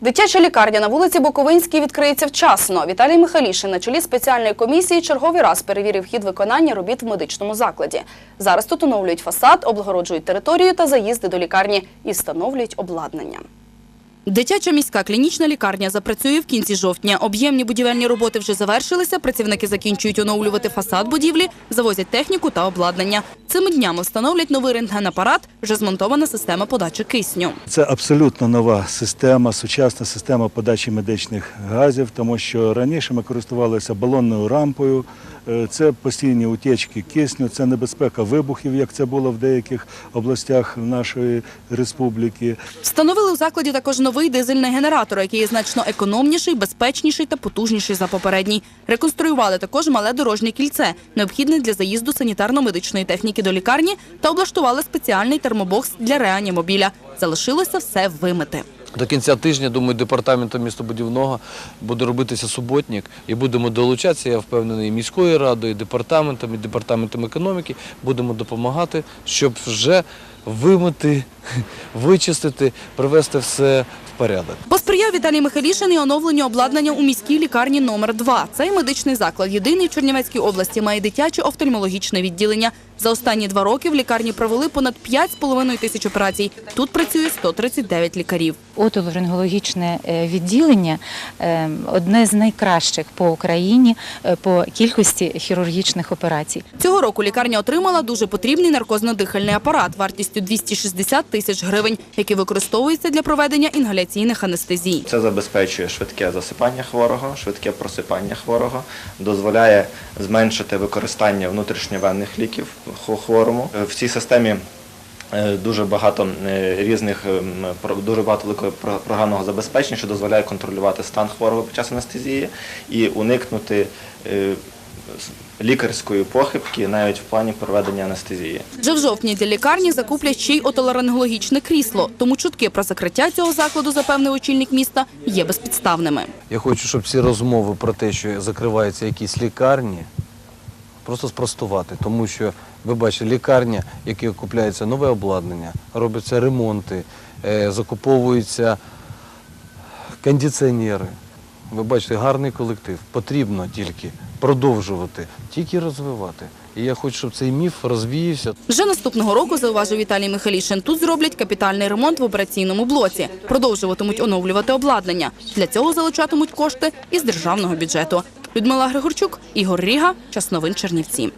Дитяча лікарня на вулиці Буковинській відкриється вчасно. Віталій Михалішин на чолі спеціальної комісії черговий раз перевірив хід виконання робіт в медичному закладі. Зараз тут оновлюють фасад, облагороджують територію та заїзди до лікарні і встановлюють обладнання. Дитяча міська клінічна лікарня запрацює в кінці жовтня. Об'ємні будівельні роботи вже завершилися. Працівники закінчують оновлювати фасад будівлі, завозять техніку та обладнання. Цими днями встановлять новий рентгенапарат, вже змонтована система подачі кисню. Це абсолютно нова система, сучасна система подачі медичних газів, тому що раніше ми користувалися балонною рампою. Е, Це постійні утічки кисню, це небезпека вибухів, як це було в деяких областях нашої республіки. Встановили у закладі також новий дизельний генератор, який є значно економніший, безпечніший та потужніший за попередній. Реконструювали також мале дорожнє кільце, необхідне для заїзду санітарно-медичної техніки до лікарні, та облаштували спеціальний термобокс для реанімобіля. Залишилося все вимити. До кінця тижня, думаю, департаментом містобудівного буде робитися суботник і будемо долучатися, я впевнений, і міською радою, і департаментом, і департаментом економіки. Будемо допомагати, щоб вже вимити, вичистити, привести все порядок. Посприяв Віталій Михайлішин і оновленню обладнання у міській лікарні номер 2 Цей медичний заклад єдиний в Чернівецькій області має дитяче офтальмологічне відділення. За останні два роки в лікарні провели понад 5,5 тисяч операцій. Тут працює 139 лікарів. Отоларингологічне е, відділення е, одне з найкращих по Україні е, по кількості хірургічних операцій. Цього року лікарня отримала дуже потрібний наркозно-дихальний апарат вартістю 260 тисяч гривень, який використовується для проведення інгаляційних анестезій. Це забезпечує швидке засипання хворого, швидке просипання хворого, дозволяє зменшити використання внутрішньовенних ліків хворому. Е, В цій системі е, дуже багато е, різних дуже багато великого програмного забезпечення, що дозволяє контролювати стан хворого під час анестезії і уникнути лікарської похибки навіть в плані проведення анестезії. Вже в жовтні для лікарні закуплять ще й отоларингологічне крісло, тому чутки про закриття цього закладу, запевнив очільник міста, є безпідставними. Я хочу, щоб ці розмови про те, що закриваються якісь лікарні, просто спростувати. Тому що, ви бачите, лікарня, які купляється нове обладнання, робляться ремонти, е, закуповуються кондиціонери. Ви бачите, гарний колектив. Потрібно тільки продовжувати, тільки розвивати. І я хочу, щоб цей міф розвіявся. Вже наступного року, зауважив Віталій Михайлішин, тут зроблять капітальний ремонт в операційному блоці. Продовжуватимуть оновлювати обладнання. Для цього залучатимуть кошти із державного бюджету. Людмила Григорчук, Ігор Ріга, Час новин Чернівці.